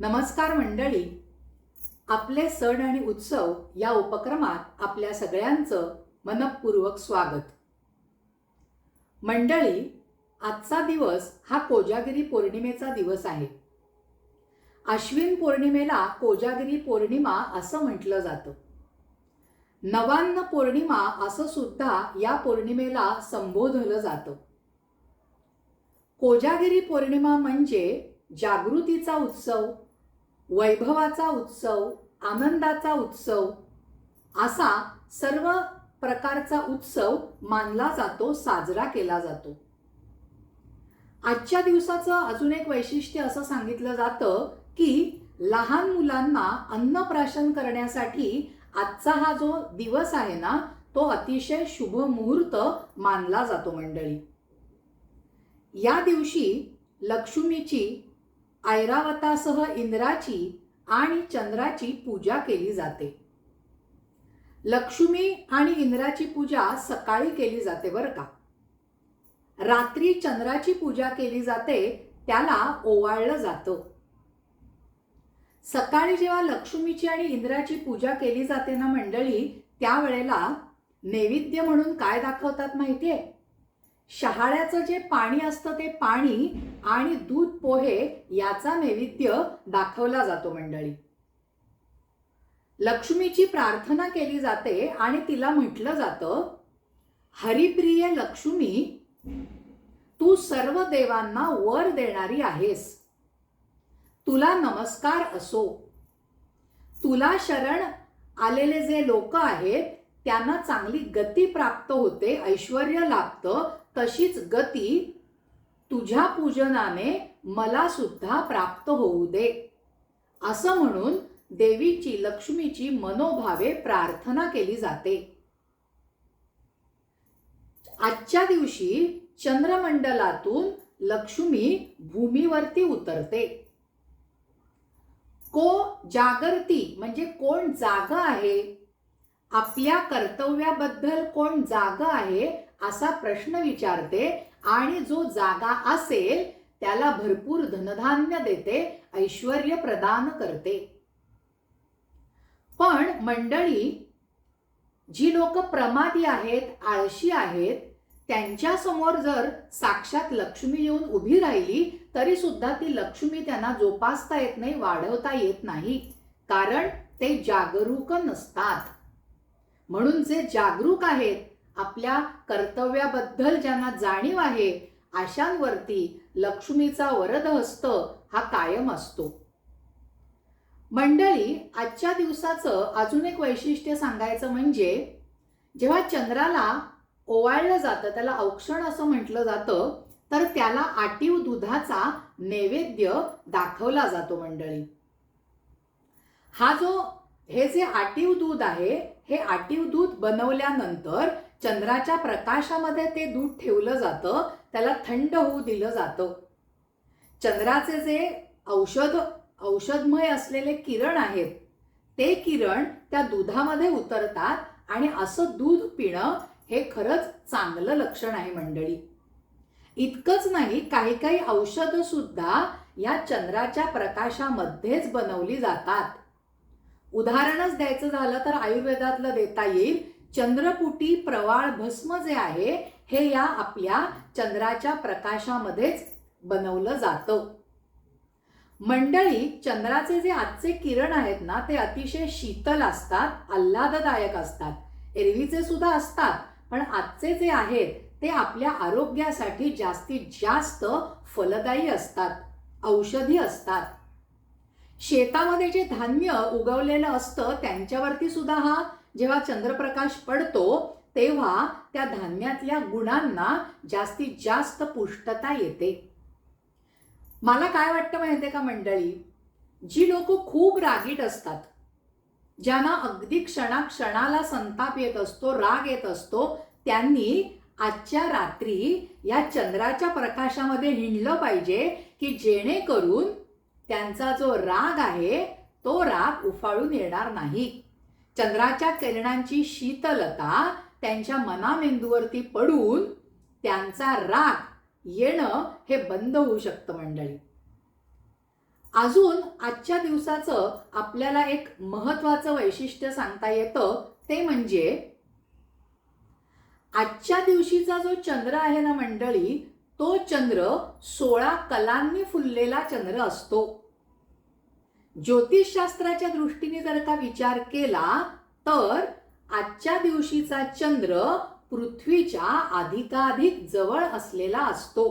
नमस्कार मंडळी. आपले सण आणि उत्सव या उपक्रमात आपल्या सगळ्यांचं मनपूर्वक स्वागत. मंडळी आजचा दिवस हा कोजागिरी पौर्णिमेचा दिवस आहे. अश्विन पौर्णिमेला कोजागिरी पौर्णिमा असं म्हटलं जातं. नवान्न पौर्णिमा असं सुद्धा या पौर्णिमेला संबोधलं जातं. कोजागिरी पौर्णिमा म्हणजे जागृतीचा उत्सव वैभवाचा उत्सव आनंदाचा उत्सव असा सर्व प्रकारचा उत्सव मानला जातो साजरा केला जातो. आजच्या दिवसाचं अजून एक वैशिष्ट्य असं सांगितलं जातं की लहान मुलांना अन्नप्राशन करण्यासाठी आजचा हा जो दिवस आहे ना तो अतिशय शुभ मुहूर्त मानला जातो मंडळी. या दिवशी लक्ष्मीची ऐरावतासह इंद्राची आणि चंद्राची पूजा केली जाते. लक्ष्मी आणि इंद्राची पूजा सकाळी केली जाते बरं का? रात्री चंद्राची पूजा केली जाते त्याला ओवाळलं जातं. सकाळी जेव्हा लक्ष्मीची आणि इंद्राची पूजा केली जाते ना मंडळी त्यावेळेला नैवेद्य म्हणून काय दाखवतात माहितीये? शहाळ्याचं जे पाणी असतं ते पाणी आणि दूध पोहे याचा नैवेद्य दाखवला जातो मंडळी. लक्ष्मीची प्रार्थना केली जाते आणि तिला म्हटलं जातं हरिप्रिय लक्ष्मी तू सर्व देवांना वर देणारी आहेस. तुला नमस्कार असो. तुला शरण आलेले जे लोक आहेत त्यांना चांगली गती प्राप्त होते ऐश्वर लाभतं तशीच गती तुझ्या पूजनाने मला सुद्धा प्राप्त होऊ दे. असं म्हणून देवीची लक्ष्मीची मनोभावे प्रार्थना केली जाते. आजच्या दिवशी चंद्रमंडलातून लक्ष्मी भूमीवरती उतरते. को जागृती म्हणजे कोण जाग आहे? आपल्या कर्तव्याबद्दल कोण जाग आहे? असा प्रश्न विचारते आणि जो जागा असेल त्याला भरपूर धनधान्य देते ऐश्वर प्रदान करते. पण मंडळी जी लोक प्रमादी आहेत आळशी आहेत त्यांच्यासमोर जर साक्षात लक्ष्मी येऊन उभी राहिली तरी सुद्धा ती लक्ष्मी त्यांना जोपासता येत नाही वाढवता येत नाही. कारण ते जागरूक नसतात. म्हणून जे जागरूक आहेत आपल्या कर्तव्याबद्दल ज्यांना जाणीव आहे अशांवरती लक्ष्मीचा वरद हस्त हा कायम असतो. मंडळी आजच्या दिवसाचं अजून एक वैशिष्ट्य सांगायचं म्हणजे जेव्हा चंद्राला ओवाळलं जातं त्याला औक्षण असं म्हटलं जातं तर त्याला आटीव दुधाचा नैवेद्य दाखवला जातो मंडळी. हा जो हे जे आटीव दूध आहे हे आटीव दूध बनवल्यानंतर चंद्राच्या प्रकाशामध्ये ते दूध ठेवलं जातं त्याला थंड होऊ दिलं जातं. चंद्राचे जे औषध औषधमय असलेले किरण आहेत ते किरण त्या दुधामध्ये उतरतात आणि असं दूध पिणं हे खरंच चांगलं लक्षण आहे मंडळी. इतकंच नाही काही काही औषधं सुद्धा या चंद्राच्या प्रकाशामध्येच बनवली जातात. उदाहरणच द्यायचं झालं तर आयुर्वेदातलं देता येईल चंद्रपुटी प्रवाळ भस्म जे आहे हे या आपल्या चंद्राच्या प्रकाशामध्येच बनवलं जातं. मंडळी चंद्राचे जे आजचे किरण आहेत ना ते अतिशय शीतल असतात आल्हाददायक असतात. एरवीचे सुद्धा असतात पण आजचे जे आहेत ते आपल्या आरोग्यासाठी जास्तीत जास्त फलदायी असतात औषधी असतात. शेतामध्ये जे धान्य उगवलेलं असतं त्यांच्यावरती सुद्धा हा जेव्हा चंद्रप्रकाश पडतो तेव्हा त्या धान्यातल्या गुणांना जास्तीत जास्त पुष्टता येते. मला काय वाटतं माहिती का मंडळी? जी लोक खूप रागीट असतात ज्यांना अगदी क्षणाक्षणाला संताप येत असतो राग येत असतो त्यांनी आजच्या रात्री या चंद्राच्या प्रकाशामध्ये हिंडलं पाहिजे की जेणेकरून त्यांचा जो राग आहे तो राग उफाळून येणार नाही. चंद्राच्या किरणांची शीतलता त्यांच्या मनामेंदूवरती पडून त्यांचा राग येणं हे बंद होऊ शकतं मंडळी. अजून आजच्या दिवसाचं आपल्याला एक महत्वाचं वैशिष्ट्य सांगता येतं ते म्हणजे आजच्या दिवशीचा जो चंद्र आहे ना मंडळी तो चंद्र सोळा कलांनी फुललेला चंद्र असतो. ज्योतिषशास्त्राच्या दृष्टीने जर का विचार केला तर आजच्या दिवशीचा चंद्र पृथ्वीच्या अधिकाधिक जवळ असलेला असतो.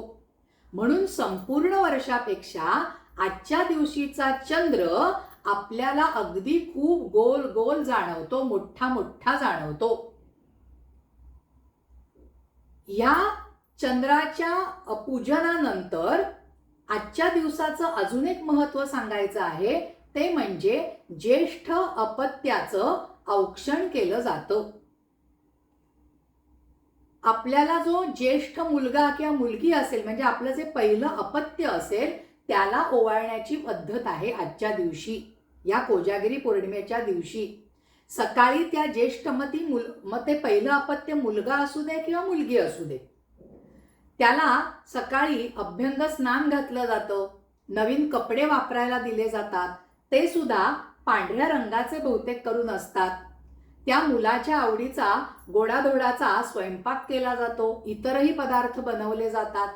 म्हणून संपूर्ण वर्षापेक्षा आजच्या दिवशीचा चंद्र आपल्याला अगदी खूप गोल गोल जाणवतो मोठा मोठा जाणवतो. या चंद्राच्या पूजनानंतर आजच्या दिवसाचं अजून एक महत्त्व सांगायचं आहे ते म्हणजे ज्येष्ठ अपत्याचं औक्षण केलं जातं. आपल्याला जो ज्येष्ठ मुलगा किंवा मुलगी असेल म्हणजे आपलं जे पहिलं अपत्य असेल त्याला ओवाळण्याची पद्धत आहे आजच्या दिवशी या कोजागिरी पौर्णिमेच्या दिवशी. सकाळी त्या ज्येष्ठ मती मुल मग ते पहिलं अपत्य मुलगा असू दे किंवा मुलगी असू दे. त्याला सकाळी अभ्यंग स्नान घातलं जातं. नवीन कपडे वापरायला दिले जातात. ते सुद्धा पांढऱ्या रंगाचे बहुतेक करून असतात. त्या मुलाच्या आवडीचा गोडाधोडाचा स्वयंपाक केला जातो. इतरही पदार्थ बनवले जातात.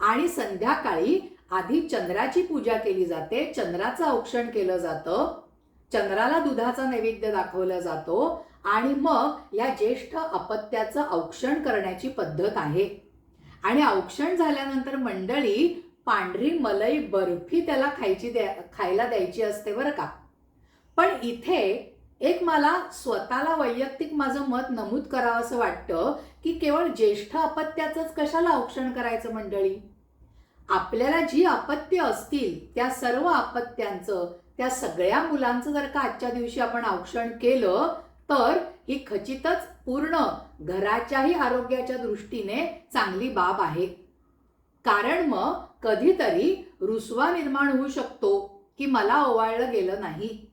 आणि संध्याकाळी आधी चंद्राची पूजा केली जाते. चंद्राचं औक्षण केलं जातं. चंद्राला दुधाचा नैवेद्य दाखवला जातो. आणि मग या ज्येष्ठ अपत्याचं औक्षण करण्याची पद्धत आहे. आणि औक्षण झाल्यानंतर मंडळी पांढरी मलई बर्फी त्याला खायची द्या खायला द्यायची असते बरं का? पण इथे एक मला स्वतःला वैयक्तिक माझं मत नमूद करावं असं वाटतं की केवळ ज्येष्ठ अपत्याचंच कशाला औक्षण करायचं मंडळी? आपल्याला जी अपत्य असतील त्या सर्व अपत्यांचं त्या सगळ्या मुलांचं जर का आजच्या दिवशी आपण औक्षण केलं तर ही खचितच पूर्ण घराच्याही आरोग्याच्या दृष्टीने चांगली बाब आहे. कारण मग कधीतरी रुसवा निर्माण होऊ शकतो की मला ओवाळलं गेलं नाही.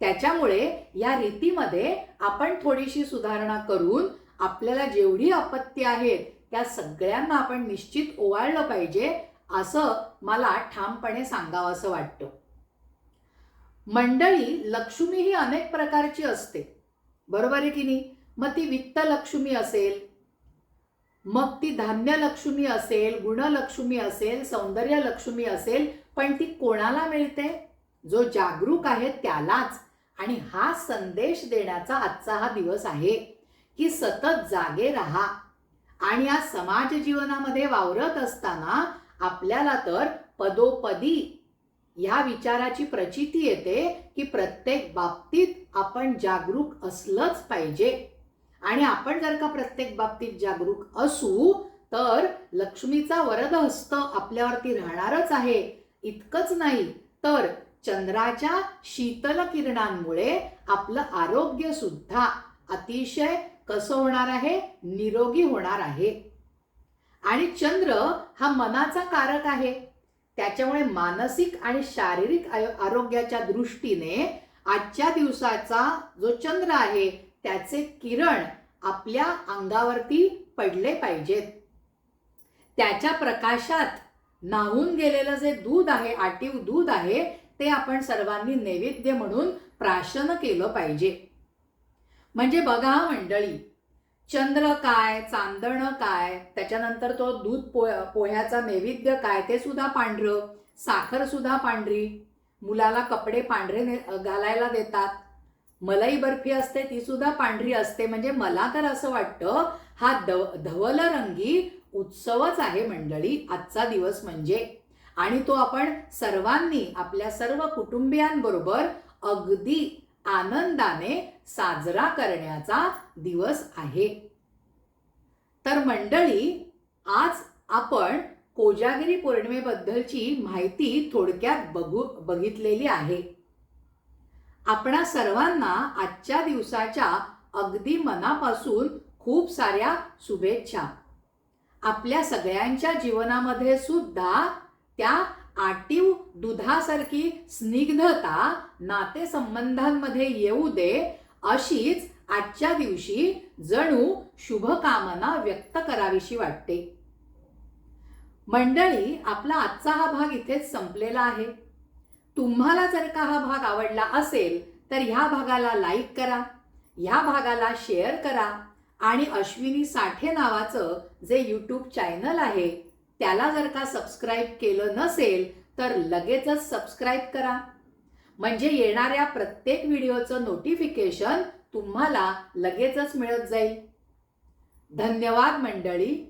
त्याच्यामुळे या रीतीमध्ये आपण थोडीशी सुधारणा करून आपल्याला जेवढी अपत्य आहेत त्या सगळ्यांना आपण निश्चित ओवाळलं पाहिजे असं मला ठामपणे सांगावं असं वाटतं. मंडळी लक्ष्मी ही अनेक प्रकारची असते. बरोबर आहे की नाही? मग ती वित्तलक्ष्मी असेल मग ती धान्यलक्ष्मी असेल गुणलक्ष्मी असेल सौंदर्यलक्ष्मी असेल पण ती कोणाला मिळते? जो जागरूक आहे त्यालाच. आणि हा संदेश देण्याचा आजचा हा दिवस आहे की सतत जागे राहा. आणि या समाज जीवनामध्ये वावरत असताना आपल्याला तर पदोपदी ह्या विचाराची प्रचिती येते की प्रत्येक बाबतीत आपण जागरूक असलंच पाहिजे. आणि आपण जर का प्रत्येक बाबतीत जागरूक असू तर लक्ष्मीचा वरद हस्त आपल्यावरती राहणारच आहे. इतकंच नाही तर चंद्राच्या शीतल किरणांमुळे आपलं आरोग्य सुद्धा अतिशय कसं होणार आहे? निरोगी होणार आहे. आणि चंद्र हा मनाचा कारक आहे. त्याच्यामुळे मानसिक आणि शारीरिक आरोग्याच्या दृष्टीने आजच्या दिवसाचा जो चंद्र आहे त्याचे किरण आपल्या अंगावरती पडले पाहिजेत. त्याच्या प्रकाशात नाहून गेलेलं जे दूध आहे आटीव दूध आहे ते आपण सर्वांनी नैवेद्य म्हणून प्राशन केलं पाहिजे. म्हणजे बघा मंडळी चंद्र काय चांदण काय त्याच्यानंतर तो दूध पो पोह्याचा नैवेद्य काय ते सुद्धा पांढरं. साखर सुद्धा पांढरी. मुलाला कपडे पांढरे घालायला देतात. मलाई बर्फी असते ती सुद्धा पांढरी असते. म्हणजे मला तर असं वाटतं हा धव धवलरंगी उत्सवच आहे मंडळी आजचा दिवस म्हणजे. आणि तो आपण सर्वांनी आपल्या सर्व कुटुंबियांबरोबर अगदी आनंदाने साजरा करण्याचा दिवस आहे. तर मंडळी आज आपण कोजागिरी पौर्णिमेबद्दलची माहिती थोडक्यात बघू बघितलेली आहे. आपणा सर्वांना आजच्या दिवसाच्या अगदी मनापासून खूप साऱ्या शुभेच्छा. आपल्या सगळ्यांच्या जीवनामध्ये सुद्धा त्या आटीव दुधासारखी स्निग्धता नातेसंबंधांमध्ये येऊ दे अशीच आजच्या दिवशी जणू शुभकामना व्यक्त करावीशी वाटते. मंडळी आपला आजचा हा भाग इथेच संपलेला आहे. तुम्हाला जर का हा भाग आवडला असेल तर ह्या भागाला लाईक करा ह्या भागाला शेअर करा आणि अश्विनी साठे नावाचं जे यूट्यूब चॅनल आहे त्याला जर का सबस्क्राईब केलं नसेल तर लगेचच सबस्क्राईब करा. म्हणजे येणाऱ्या प्रत्येक व्हिडिओचं नोटिफिकेशन तुम्हाला लगेचच मिळत जाईल. धन्यवाद मंडळी.